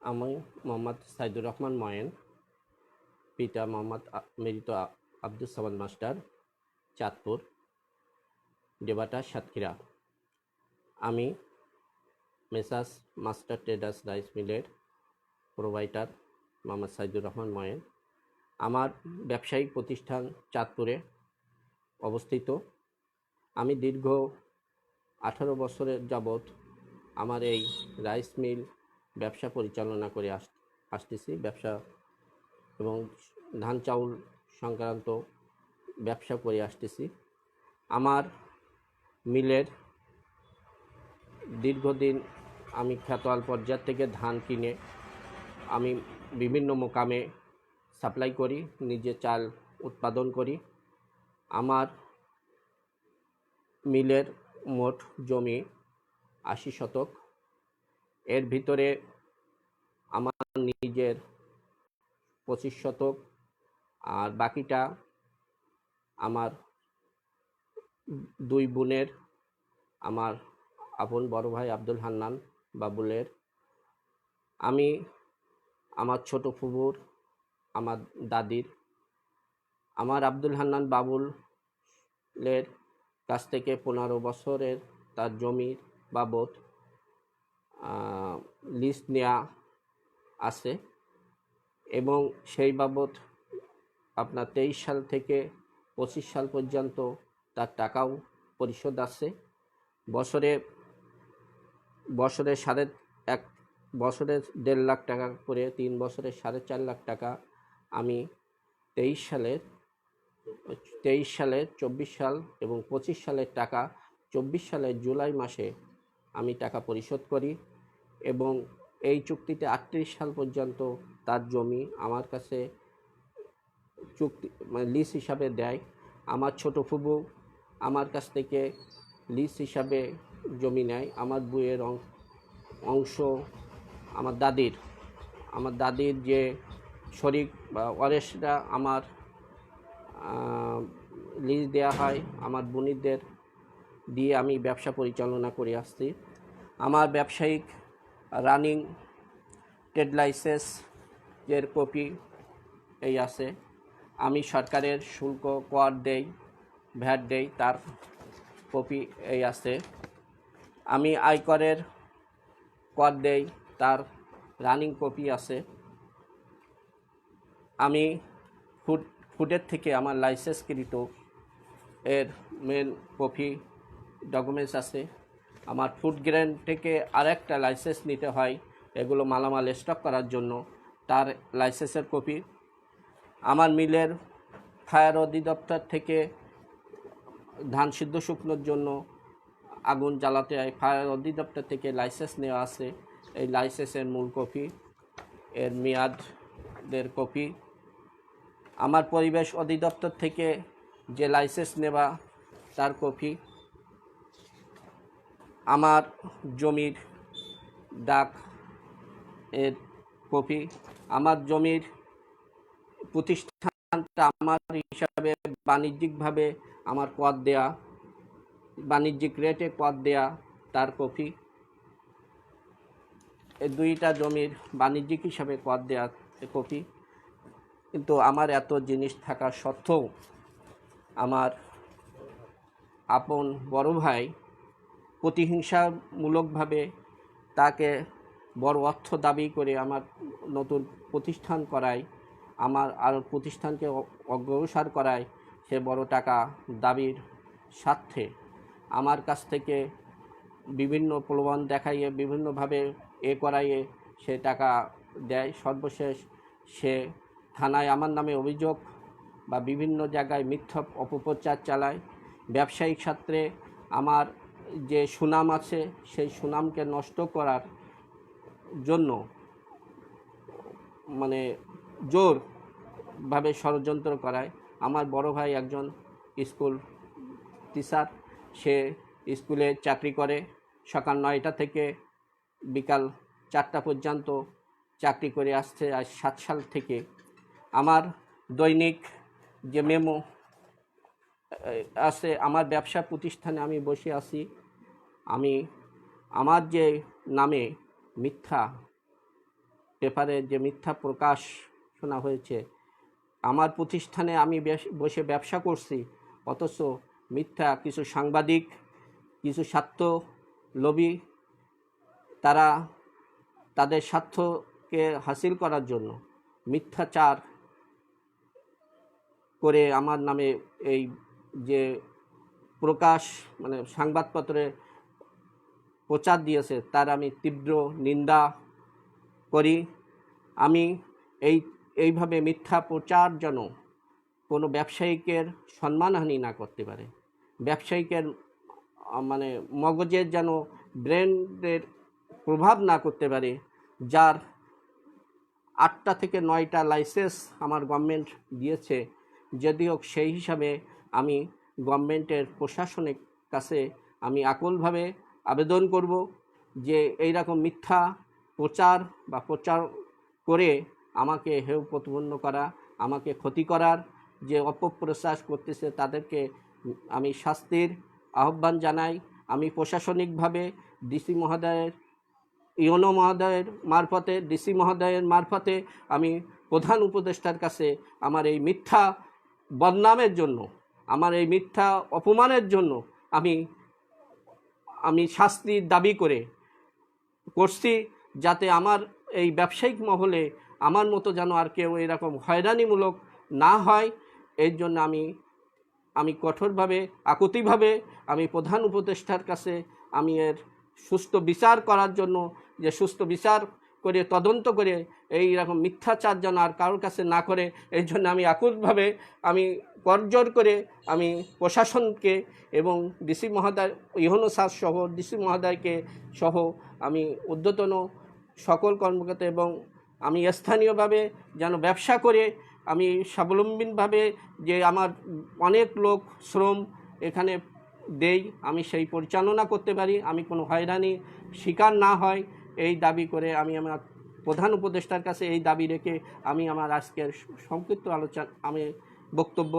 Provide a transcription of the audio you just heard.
আমি মোহাম্মদ সাইদুর রহমান ময়েন, পিতা মোহাম্মদ মেরিত আব্দুল সামাদ মাস্টার, চাঁদপুর ডেবাটা সাতক্ষীরা। আমি মেসাস মাস্টার ট্রেডার্স রাইস মিলের প্রোভাইডার মোহাম্মদ সাইদুর রহমান ময়েন। আমার ব্যবসায়িক প্রতিষ্ঠান চাঁদপুরে অবস্থিত। আমি দীর্ঘ আঠারো বছরের যাবৎ আমার এই রাইস মিল ব্যবসা পরিচালনা করে আস, আসতেছি। ব্যবসা এবং ধান চাউল সংক্রান্ত ব্যবসা করে আসতেছি। আমার মিলের দীর্ঘদিন আমি খেতোয়াল পর্যায় থেকে ধান কিনে আমি বিভিন্ন মোকামে সাপ্লাই করি, নিজে চাল উৎপাদন করি। আমার মিলের মোট জমি আশি শতক। এর ভিতরে আমার নিজের পঁচিশ শতক আর বাকিটা আমার দুই বোনের, আমার আপন বড় ভাই আব্দুল হান্নান বাবুলের। আমি আমার ছোট ফুবুর, আমার দাদির, আমার আব্দুল হান্নান বাবুলের কাছ থেকে পনেরো বছরের তার জমির বাবদ লিস্ট নেওয়া আছে এবং সেই বাবদ আপনার তেইশ সাল থেকে পঁচিশ সাল পর্যন্ত তার টাকাও পরিশোধ আছে। বছরে বছরে সাড়ে এক, বছরে দেড় লাখ টাকা করে তিন বছরে সাড়ে চার লাখ টাকা আমি তেইশ সালের তেইশ সালে চব্বিশ সাল এবং পঁচিশ সালের টাকা চব্বিশ সালের জুলাই মাসে আমি টাকা পরিশোধ করি এবং এই চুক্তিতে আটত্রিশ সাল পর্যন্ত তার জমি আমার কাছে চুক্তি মানে লিজ হিসাবে দেয়। আমার ছোট ফুবু আমার কাছ থেকে লিজ হিসাবে জমি নেয়। আমার বইয়ের অংশ আমার দাদির। আমার দাদির যে শরিক বা ওয়ারেসরা আমার লিজ দেওয়া হয়, আমার বণিকদের দিয়ে আমি ব্যবসা পরিচালনা করে আসছি। আমার ব্যবসায়িক রানিং ট্রেড লাইসেন্স এর কপি এই আছে। আমি সরকারের শুল্ক কর দেই, ভ্যাট দেই, তার কপি এই আছে। আমি আয়করের কর দেই, তার রানিং কপি আছে। আমি ফুড ফুডের থেকে আমার লাইসেন্সকৃত এর মেন কপি ডকুমেন্টস আছে। আমার ফুড গ্রেন থেকে আরেকটা লাইসেন্স নিতে হয়, এগুলো মালামাল স্টক করার জন্য। তার লাইসেন্সের কপি আমার মিলের ফায়ার অধিদপ্তর থেকে ধান সিদ্ধ শুকনোর জন্য আগুন জ্বালাতে হয়। ফায়ার অধিদপ্তর থেকে লাইসেন্স নেওয়া আছে। এই লাইসেন্সের মূল কপি এর মেয়াদের কপি আমার পরিবেশ অধিদপ্তর থেকে যে লাইসেন্স নেওয়া, তার কপি আমার জমির ডাক এর কপি। আমার জমির প্রতিষ্ঠানটা আমার হিসাবে বাণিজ্যিকভাবে আমার কর দেয়া, বাণিজ্যিক রেটে কর দেয়া তার কপি। এই দুইটা জমির বাণিজ্যিক হিসাবে কর দেয়া কপি। কিন্তু আমার এত জিনিস থাকা সত্ত্বেও আমার আপন বড় ভাই প্রতিহিংসামূলকভাবে তাকে বড় অর্থ দাবি করে আমার নতুন প্রতিষ্ঠান করায়, আমার আর প্রতিষ্ঠানকে অগ্রসর করায় সে বড় টাকা দাবির স্বার্থে। আমার কাছ থেকে বিভিন্ন প্রলোভন দেখাইয়ে, বিভিন্নভাবে এ করাইয়ে সে টাকা দেয়। সর্বশেষ সে থানায় আমার নামে অভিযোগ বা বিভিন্ন জায়গায় মিথ্যা অপপ্রচার চালায়। ব্যবসায়িক ক্ষেত্রে আমার যে সুনাম আছে, সেই সুনামকে নষ্ট করার জন্য মানে জোরভাবে ষড়যন্ত্র করায়। আমার বড় ভাই একজন স্কুল টিচার, সে স্কুলে চাকরি করে। সকাল নয়টা থেকে বিকাল চারটা পর্যন্ত চাকরি করে আসছে আজ সাত সাল থেকে। আমার দৈনিক যে মেমো আছে, আমার ব্যবসা প্রতিষ্ঠানে আমি বসে আছি। আমি, আমার যে নামে মিথ্যা পেপারে যে মিথ্যা প্রকাশ শোনা হয়েছে, আমার প্রতিষ্ঠানে আমি বসে ব্যবসা করছি, অথচ মিথ্যা কিছু সাংবাদিক, কিছু স্বার্থ লোভী, তারা তাদের স্বার্থকে হাসিল করার জন্য মিথ্যাচার করে আমার নামে এই যে প্রকাশ মানে সংবাদপত্রে প্রচার দিয়েছে, তার আমি তীব্র নিন্দা করি। আমি এই, এইভাবে মিথ্যা প্রচার যেন কোনো ব্যবসায়িকের সম্মানহানি না করতে পারে। ব্যবসায়িকের মানে মগজের যেন ব্রেনের প্রভাব না করতে পারে, যার আটটা থেকে নয়টা লাইসেন্স আমার গভর্নমেন্ট দিয়েছে যদিও সেই হিসাবে আমি গভর্নমেন্টের প্রশাসনের কাছে আমি আকুলভাবে আবেদন করব যে এই রকম মিথ্যা প্রচার বা প্রচার করে আমাকে হেউ প্রতিপন্ন করা, আমাকে ক্ষতি করার যে অপপ্রচার করতেছে তাদেরকে আমি শাস্তির আহ্বান জানাই। আমি প্রশাসনিকভাবে ডিসি মহোদয়ের, ইউনো মহোদয়ের মারফতে ডিসি মহোদয়ের মারফতে আমি প্রধান উপদেষ্টার কাছে আমার এই মিথ্যা বদনামের জন্য আমার এই মিথ্যা অপমানের জন্য আমি আমি শাস্তির দাবি করে করছি যাতে আমার এই ব্যবসায়িক মহলে আমার মতো যেন আর কেউ এরকম হয়রানিমূলক না হয়। এর জন্য আমি আমি কঠোরভাবে, আকুতিভাবে আমি প্রধান উপদেষ্টার কাছে আমি এর সুস্থ বিচার করার জন্য, যে সুস্থ বিচার করে তদন্ত করে এই রকম মিথ্যাচার যেন আর কারোর কাছে না করে এই জন্য আমি আকুতভাবে আমি করজোর করে আমি প্রশাসনকে এবং ডিসি মহোদয় ইহনো স্যার সহ, ডিসি মহোদয়কে সহ আমি ঊর্ধ্বতন সকল কর্মকর্তা এবং আমি স্থানীয়ভাবে যেন ব্যবসা করে আমি স্বাবলম্বীভাবে যে আমার অনেক লোক শ্রম এখানে দেই, আমি সেই পরিচালনা করতে পারি, আমি কোনো হয়রানি শিকার না হয় এই দাবি করে আমি আমার প্রধান উপদেষ্টার কাছে এই দাবি রেখে আমি আমার আজকের সংক্ষিপ্ত আলোচনা আমি বক্তব্য